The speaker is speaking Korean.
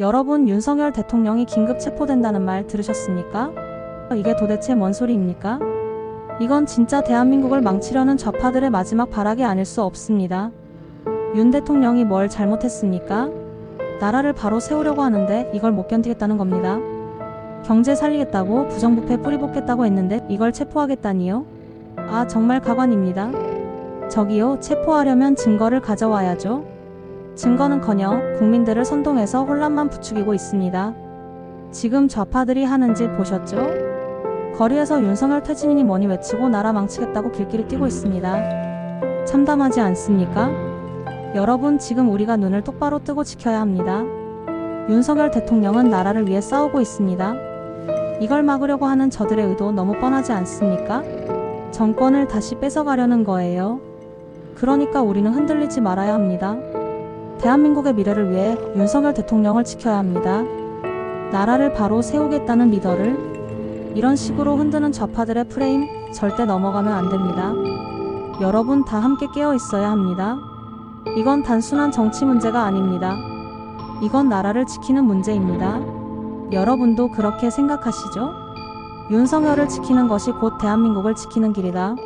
여러분 윤석열 대통령이 긴급 체포된다는 말 들으셨습니까? 이게 도대체 뭔 소리입니까? 이건 진짜 대한민국을 망치려는 좌파들의 마지막 발악이 아닐 수 없습니다. 윤 대통령이 뭘 잘못했습니까? 나라를 바로 세우려고 하는데 이걸 못 견디겠다는 겁니다. 경제 살리겠다고 부정부패 뿌리 뽑겠다고 했는데 이걸 체포하겠다니요? 아 정말 가관입니다. 저기요 체포하려면 증거를 가져와야죠. 증거는커녕 국민들을 선동해서 혼란만 부추기고 있습니다. 지금 좌파들이 하는 짓 보셨죠? 거리에서 윤석열 퇴진이니 뭐니 외치고 나라 망치겠다고 길길이 뛰고 있습니다. 참담하지 않습니까? 여러분 지금 우리가 눈을 똑바로 뜨고 지켜야 합니다. 윤석열 대통령은 나라를 위해 싸우고 있습니다. 이걸 막으려고 하는 저들의 의도 너무 뻔하지 않습니까? 정권을 다시 뺏어가려는 거예요. 그러니까 우리는 흔들리지 말아야 합니다. 대한민국의 미래를 위해 윤석열 대통령을 지켜야 합니다. 나라를 바로 세우겠다는 리더를 이런 식으로 흔드는 좌파들의 프레임 절대 넘어가면 안 됩니다. 여러분 다 함께 깨어 있어야 합니다. 이건 단순한 정치 문제가 아닙니다. 이건 나라를 지키는 문제입니다. 여러분도 그렇게 생각하시죠? 윤석열을 지키는 것이 곧 대한민국을 지키는 길이다.